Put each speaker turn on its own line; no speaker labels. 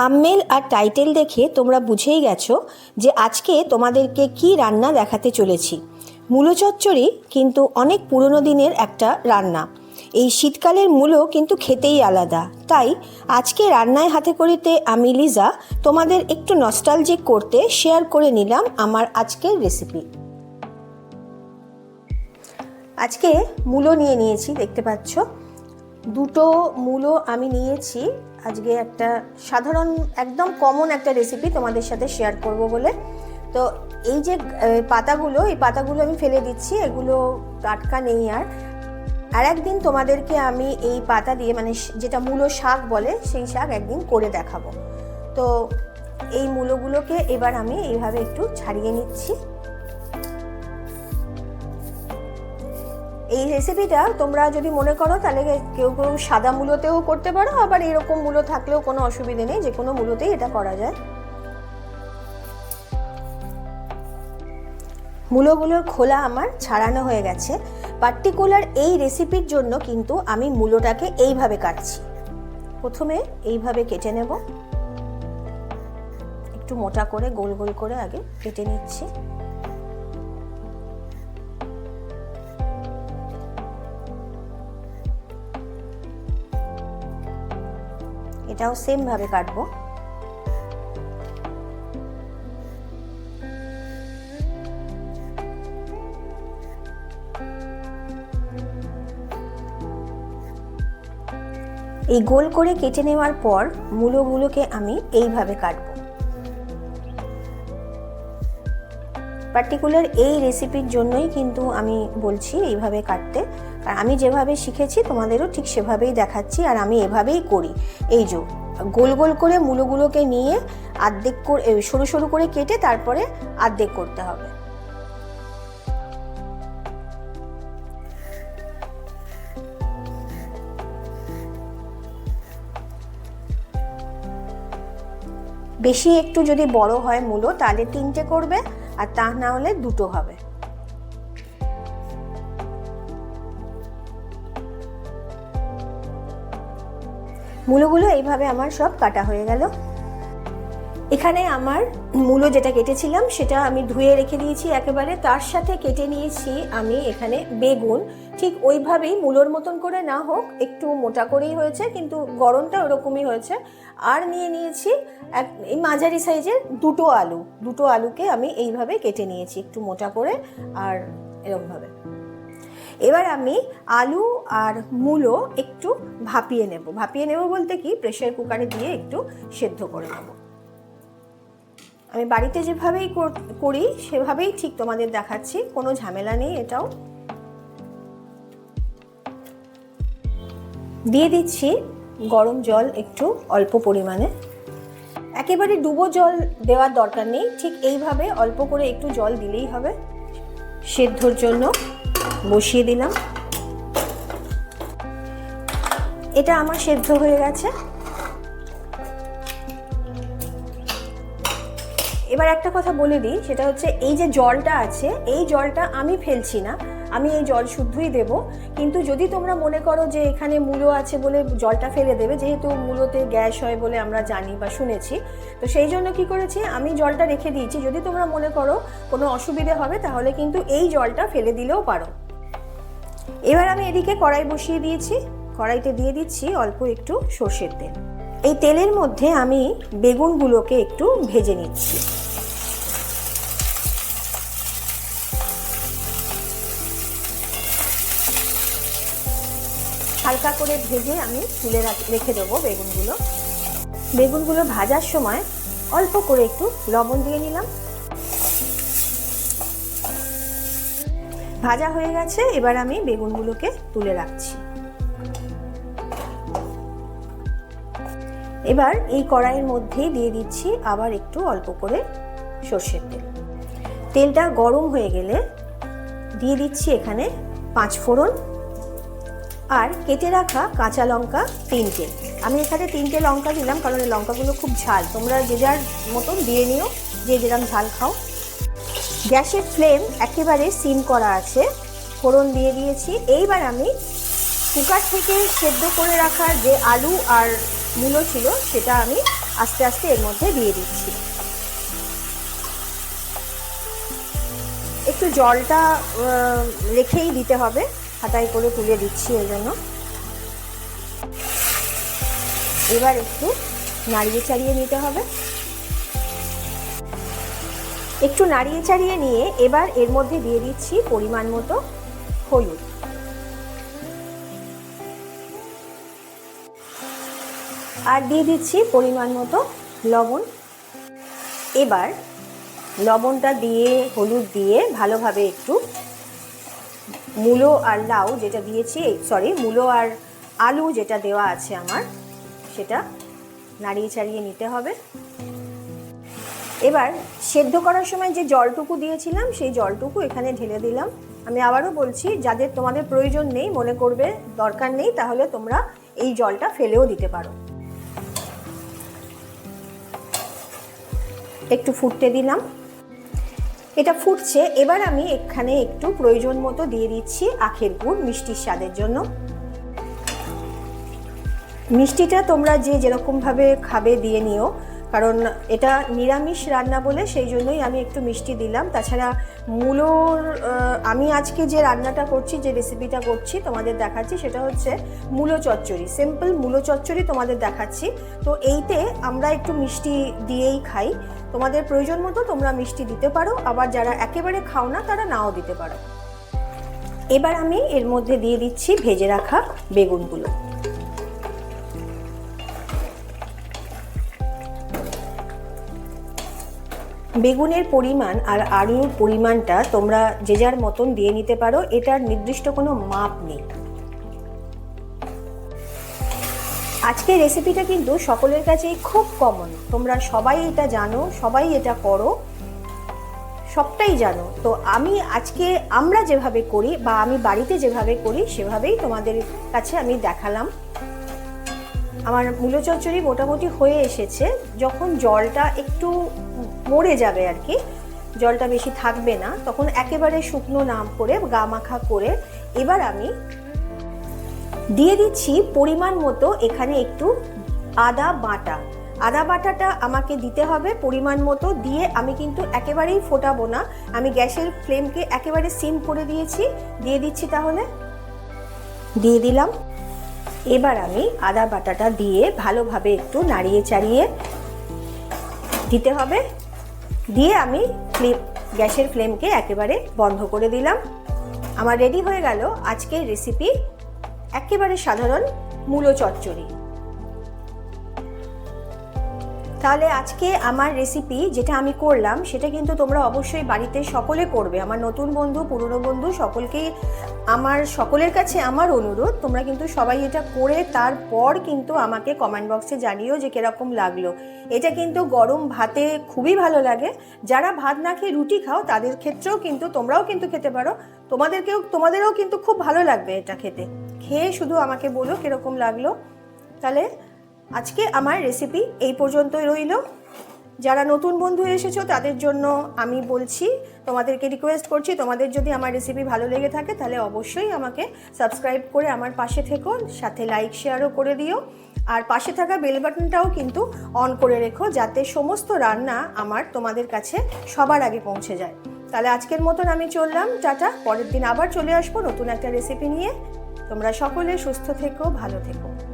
থামমেল আর title দেখে তোমরা বুঝেই গেছো যে আজকে তোমাদেরকে কি রান্না দেখাতে চলেছি। মূলো চচ্চড়ি কিন্তু অনেক পুরনো দিনের একটা রান্না। এই শীতকালের মূলো কিন্তু খেতেই আলাদা। তাই আজকে রান্নায় হাতে করিতে আমি লিজা তোমাদের একটু নস্টালজিক করতে শেয়ার করে নিলাম আমার আজকের রেসিপি আজকে মূলো নিয়ে নিয়েছি, দেখতে পাচ্ছ? দুটো মূলো আমি নিয়েছি। আজকে একটা সাধারণ, একদম কমন একটা রেসিপি তোমাদের সাথে শেয়ার করব বলে। তো এই যে পাতাগুলো, এই পাতাগুলো আমি ফেলে দিচ্ছি, এগুলো টাটকা নেই আর। আর একদিন তোমাদেরকে আমি এই পাতা দিয়ে মানে যেটা মূলো শাক বলে, সেই শাক একদিন করে দেখাবো। তো এই মূলোগুলোকে এবার আমি এইভাবে একটু ছাড়িয়ে নিচ্ছি। এই রেসিপিটা তোমরা যদি মনে করো, তাহলে কেউ কেউ সাদা মূলোতেও করতে পারো, আবার এরকম মূলো থাকলেও কোনো অসুবিধে নেই, যে কোনো মূলোতেই এটা করা যায়। মূলোগুলোর খোলা আমার ছাড়ানো হয়ে গেছে। পার্টিকুলার এই রেসিপির জন্য কিন্তু আমি মূলোটাকে এইভাবে কাটছি। প্রথমে এইভাবে কেটে নেব। একটু মোটা করে, গোল গোল করে আগে কেটে নিচ্ছি। এটাও সেম ভাবে কাটবো। এই গোল করে কেটে নেওয়ার পর মূলোগুলোকে আমি এইভাবে কাটবো। পার্টিকুলার এই রেসিপির জন্যই কিন্তু আমি বলছি এইভাবে কাটতে। আর আমি যেভাবে শিখেছি, তোমাদেরও ঠিক সেভাবেই দেখাচ্ছি আর আমি এভাবেই করি। এই যে, গোল গোল করে মূলোগুলোকে নিয়ে আর্ধেক করে সরু সরু করে কেটে তারপরে আর্ধেক করতে হবে। বেশি একটু যদি বড় হয় মূলো, তাহলে তিনটে করবে আর তা না হলে দুটো হবে। মূলোগুলো এইভাবে আমার সব কাটা হয়ে গেল। এখানে আমার মূলো যেটা কেটেছিলাম, সেটা আমি ধুয়ে রেখে দিয়েছি একেবারে। তার সাথে কেটে নিয়েছি আমি এখানে বেগুন। ঠিক ওইভাবেই মূলোর মতন করে না হোক, একটু মোটা করেই হয়েছে, কিন্তু গরমটা ওরকমই হয়েছে। আর নিয়ে নিয়েছি এক, এই মাঝারি সাইজের দুটো আলু। দুটো আলুকে আমি এইভাবে কেটে নিয়েছি, একটু মোটা করে আর এরকমভাবে। এবার আমি আলু আর মূলো একটু ভাপিয়ে নেব। ভাপিয়ে নেব বলতে কি? প্রেশার কুকারে দিয়ে একটু সেদ্ধ করে নেব। আমি বাড়িতে যেভাবেই করি, সেভাবেই ঠিক তোমাদের দেখাচ্ছি। কোনো ঝামেলা নেই এটাও। দিয়ে দিচ্ছি গরম জল একটু অল্প পরিমাণে। একেবারে ডুবো জল দেওয়ার দরকার নেই। ঠিক এইভাবে অল্প করে একটু জল দিলেই হবে সেদ্ধর জন্য। বসিয়ে দিলাম। এটা আমার সেদ্ধ হয়ে গেছে। এবার একটা কথা বলে দিই, সেটা হচ্ছে এই যে জলটা আছে, এই জলটা আমি ফেলছি না আমি এই জল শুদ্ধই দেব। কিন্তু যদি তোমরা মনে করো যে এখানে মূলো আছে বলে জলটা ফেলে দেবে, যেহেতু মূলোতে গ্যাস হয় বলে আমরা জানি বা শুনেছি, তো সেই জন্য কি করেছি, আমি জলটা রেখে দিয়েছি। যদি তোমরা মনে করো কোনো অসুবিধে হবে, তাহলে কিন্তু এই জলটা ফেলে দিলেও পারো। এবার আমি এদিকে কড়াই বসিয়ে দিয়েছি। কড়াইতে দিয়ে দিচ্ছি অল্প একটু সর্ষের তেল। এই তেলের মধ্যে আমি বেগুনগুলোকে একটু ভেজে নিচ্ছি। হালকা করে ভেজে আমি তুলে রাখ- দেবো বেগুনগুলো। বেগুনগুলো ভাজার সময় অল্প করে একটু লবণ দিয়ে নিলাম। ভাজা হয়ে গেছে, এবার আমি বেগুনগুলোকে তুলে রাখছি। এবার এই কড়াইয়ের মধ্যেই দিয়ে দিচ্ছি আবার একটু অল্প করে সর্ষের তেল। তেলটা গরম হয়ে গেলে দিয়ে দিচ্ছি এখানে পাঁচ ফোড়ন আর কেটে রাখা কাঁচা লঙ্কা তিনটে। আমি এখানে তিনটে লঙ্কা দিলাম, কারণ এই লঙ্কাগুলো খুব ঝাল। তোমরা যে যার মতন দিয়ে নিও, যে যেরকম ঝাল খাও। গ্যাসের ফ্লেম একেবারে সিম করা আছে। ফোড়ন দিয়ে দিয়েছি। এইবার আমি কুকার থেকে সেদ্ধ করে রাখা যে আলু আর মূলো ছিল, সেটা আমি আস্তে আস্তে এর মধ্যে দিয়ে দিচ্ছি। একটু জলটা রেখেই দিতে হবে। হাতায় করে তুলে দিচ্ছি এর জন্য এবার একটু নাড়িয়ে চাড়িয়ে নিতে হবে। একটু নাড়িয়ে চাড়িয়ে নিয়ে এবার এর মধ্যে দিয়ে দিচ্ছি পরিমাণ মতো হলুদ। আর দিয়ে দিচ্ছি পরিমাণ মতো লবণ। এবার লবণটা দিয়ে, হলুদ দিয়ে ভালোভাবে একটু মূলো আর লাউ যেটা দিয়েছি সরি মূলো আর আলু যেটা দেওয়া আছে আমার, সেটা নাড়িয়ে চাড়িয়ে নিতে হবে। এবার সেদ্ধ করার সময় যে জলটুকু দিয়েছিলাম, সেই জলটুকু এখানে ঢেলে দিলাম। আমি আবারও বলছি, যাদের তোমাদের প্রয়োজন নেই, মনে করবে, দরকার নেই, তাহলে তোমরা এই জলটা ফেলেও দিতে পারো। একটু ফুটতে দিলাম। এটা ফুটছে। এবার আমি এখানে একটু প্রয়োজন মতো দিয়ে দিচ্ছি আখের গুড় মিষ্টির স্বাদের জন্য। মিষ্টিটা তোমরা যে যেরকমভাবে খাবে দিয়ে নিও। কারণ এটা নিরামিষ রান্না বলে সেই জন্যই আমি একটু মিষ্টি দিলাম। তাছাড়া মূলোর আমি আজকে যে রান্নাটা করছি, যে রেসিপিটা করছি, তোমাদের দেখাচ্ছি, সেটা হচ্ছে মূলো চচ্চড়ি। সিম্পল মূলো চচ্চড়ি তোমাদের দেখাচ্ছি। তো এইতে আমরা একটু মিষ্টি দিয়েই খাই। তোমাদের প্রয়োজন মতো তোমরা মিষ্টি দিতে পারো। আবার যারা একেবারে খাও না, তারা নাও দিতে পারো। এবার আমি এর মধ্যে দিয়ে দিচ্ছি ভেজে রাখা বেগুনগুলো। বেগুনের পরিমাণ আর আলুর পরিমাণটা তোমরা যে যার মতন দিয়ে নিতে পারো, এটার নির্দিষ্ট কোনো মাপ নেই। আজকের রেসিপিটা কিন্তু সকলের কাছেই খুব কমন তোমরা সবাই এটা জানো, সবাই এটা করো, সবটাই জানো। তো আমি আজকে আমরা যেভাবে করি বা আমি বাড়িতে যেভাবে করি, সেভাবেই তোমাদের কাছে আমি দেখালাম। আমার মূলো চচ্চড়ি মোটামুটি হয়ে এসেছে। যখন জলটা একটু মরে যাবে আর কি, জলটা বেশি থাকবে না, তখন একেবারে শুকনো নাম করে গা মাখা করে এবার আমি দিয়ে দিচ্ছি পরিমাণ মতো এখানে একটু আদা বাটা। আদা বাটাটা আমাকে দিতে হবে পরিমাণ মতো দিয়ে আমি কিন্তু একেবারেই ফোটাবো না। আমি গ্যাসের ফ্লেমকে একেবারে সিম করে দিয়েছি। দিয়ে দিচ্ছি তাহলে। দিয়ে দিলাম। এবার আমি আদা বাটাটা দিয়ে ভালোভাবে একটু নাড়িয়ে চাড়িয়ে দিতে হবে। দিয়ে আমি ফ্লেম, গ্যাসের ফ্লেমকে একেবারে বন্ধ করে দিলাম। আমার রেডি হয়ে গেল আজকের রেসিপি। একেবারে সাধারণ মূলো চচ্চড়ি। তাহলে আজকে আমার রেসিপি যেটা আমি করলাম, সেটা কিন্তু তোমরা অবশ্যই বাড়িতে সকলে করবে। আমার নতুন বন্ধু, পুরনো বন্ধু সকলকেই আমার সকলের কাছে আমার অনুরোধ, তোমরা কিন্তু সবাই এটা করে তারপর কিন্তু আমাকে কমেন্ট বক্সে জানিও যে কীরকম লাগল। এটা কিন্তু গরম ভাতে খুবই ভালো লাগে। যারা ভাত না খেয়ে রুটি খাও, তাদের ক্ষেত্রেও কিন্তু তোমরাও কিন্তু খেতে পারো। তোমাদেরকেও, তোমাদেরও কিন্তু খুব ভালো লাগবে এটা খেতে। খেয়ে শুধু আমাকে বলো কীরকম লাগল। তাহলে আজকে আমার রেসিপি এই পর্যন্তই রইল। যারা নতুন বন্ধু এসেছ, তাদের জন্য আমি বলছি, তোমাদেরকে রিকোয়েস্ট করছি, তোমাদের যদি আমার রেসিপি ভালো লেগে থাকে, তাহলে অবশ্যই আমাকে সাবস্ক্রাইব করে আমার পাশে থেকো, সাথে লাইক শেয়ারও করে দিও। আর পাশে থাকা বেল বাটনটাও কিন্তু অন করে রেখো, যাতে সমস্ত রান্না আমার তোমাদের কাছে সবার আগে পৌঁছে যায়। তাহলে আজকের মতন আমি চললাম, টাটা, পরের দিন আবার চলে আসব নতুন একটা রেসিপি নিয়ে। তোমরা সকলে সুস্থ থেকো, ভালো থেকো।